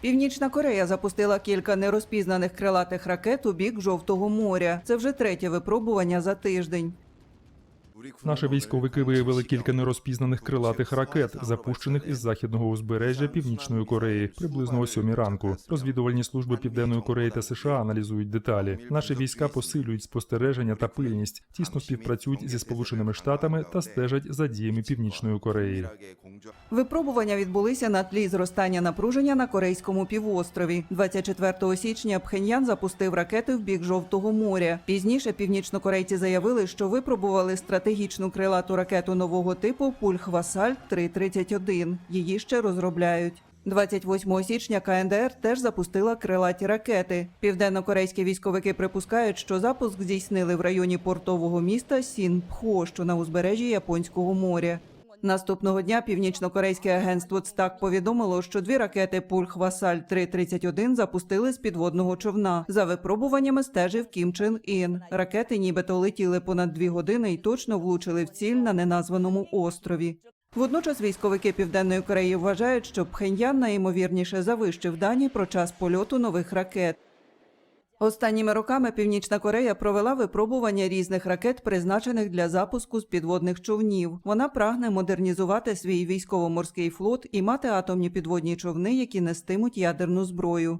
Північна Корея запустила кілька нерозпізнаних крилатих ракет у бік Жовтого моря. Це вже третє випробування за тиждень. Наші військовики виявили кілька нерозпізнаних крилатих ракет, запущених із західного узбережжя Північної Кореї, приблизно о сьомій ранку. Розвідувальні служби Південної Кореї та США аналізують деталі. Наші війська посилюють спостереження та пильність, тісно співпрацюють зі Сполученими Штатами та стежать за діями Північної Кореї. Випробування відбулися на тлі зростання напруження на корейському півострові. 24 січня Пхеньян запустив ракети в бік Жовтого моря. Пізніше північнокорейці заявили, що випробували стратегічну крилату ракету нового типу Пульхвасаль 331 Її ще розробляють. 28 січня КНДР теж запустила крилаті ракети. Південно-корейські військовики припускають, що запуск здійснили в районі портового міста Сінпхо, що на узбережжі Японського моря. Наступного дня північно-корейське агентство ЦТАК повідомило, що дві ракети Пульхвасаль 331 запустили з підводного човна. За випробуваннями стежив Кім Чен Ін. Ракети нібито летіли понад дві години і точно влучили в ціль на неназваному острові. Водночас військовики Південної Кореї вважають, що Пхеньян найімовірніше завищив дані про час польоту нових ракет. Останніми роками Північна Корея провела випробування різних ракет, призначених для запуску з підводних човнів. Вона прагне модернізувати свій військово-морський флот і мати атомні підводні човни, які нестимуть ядерну зброю.